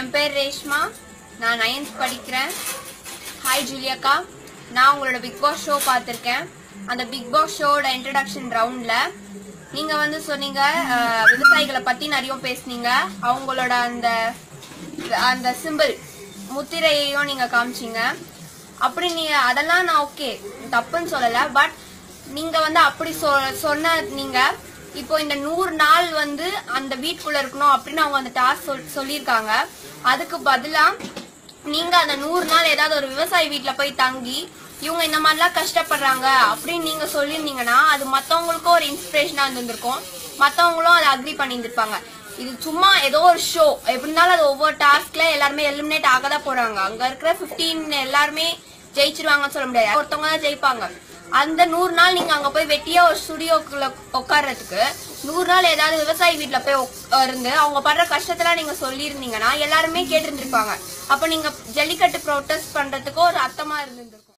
என் பேர் ரேஷ்மா. நான் நைன்த் படிக்கிறேன். ஹாய் ஜூலியக்கா. நான் உங்களோட பிக் பாஸ் ஷோ பார்த்துருக்கேன். அந்த பிக் பாஸ் ஷோட இன்ட்ரடக்ஷன் ரவுண்டில் நீங்கள் வந்து சொன்னீங்க விவசாயிகளை பற்றி நிறைய பேசுனீங்க. அவங்களோட அந்த அந்த சிம்பிள் முத்திரையையும் நீங்கள் காமிச்சீங்க. அப்படி நீங்க அதெல்லாம் நான் ஓகே தப்புன்னு சொல்லலை. பட் நீங்கள் வந்து அப்படி சொ சொன்ன நீங்கள் இப்போ இந்த நூறு நாள் வந்து அந்த வீட்டுக்குள்ள இருக்கணும் அப்படின்னு அவங்க அந்த டாஸ்க் சொல் சொல்லியிருக்காங்க. அதுக்கு பதிலா நீங்க அந்த நூறு நாள் ஏதாவது ஒரு விவசாயி வீட்டுல போய் தங்கி இவங்க இந்த மாதிரிலாம் கஷ்டப்படுறாங்க அப்படின்னு நீங்க சொல்லியிருந்தீங்கன்னா அது மத்தவங்களுக்கும் ஒரு இன்ஸ்பிரேஷனா இருந்திருக்கும். மத்தவங்களும் அதை அக்ரி பண்ணியிருந்திருப்பாங்க. இது சும்மா ஏதோ ஒரு ஷோ எப்படி இருந்தாலும் அது ஒவ்வொரு டாஸ்க்ல எல்லாருமே எலிமினேட் ஆக தான் போறாங்க. அங்க இருக்கிற 15 எல்லாருமே ஜெயிச்சிருவாங்கன்னு சொல்ல முடியாது. ஒருத்தவங்க தான் ஜெயிப்பாங்க. அந்த நூறு நாள் நீங்க அங்க போய் வெட்டியா ஒரு ஸ்டுடியோக்குள்ள உட்கார்றதுக்கு நூறு நாள் ஏதாவது விவசாயி வீட்ல போய் இருந்து அவங்க படுற கஷ்டத்தெல்லாம் நீங்க சொல்லியிருந்தீங்கன்னா எல்லாருமே கேட்டிருந்திருப்பாங்க. அப்ப நீங்க ஜல்லிக்கட்டு ப்ரொட்டஸ்ட் பண்றதுக்கு ஒரு அர்த்தமா இருந்திருக்கும்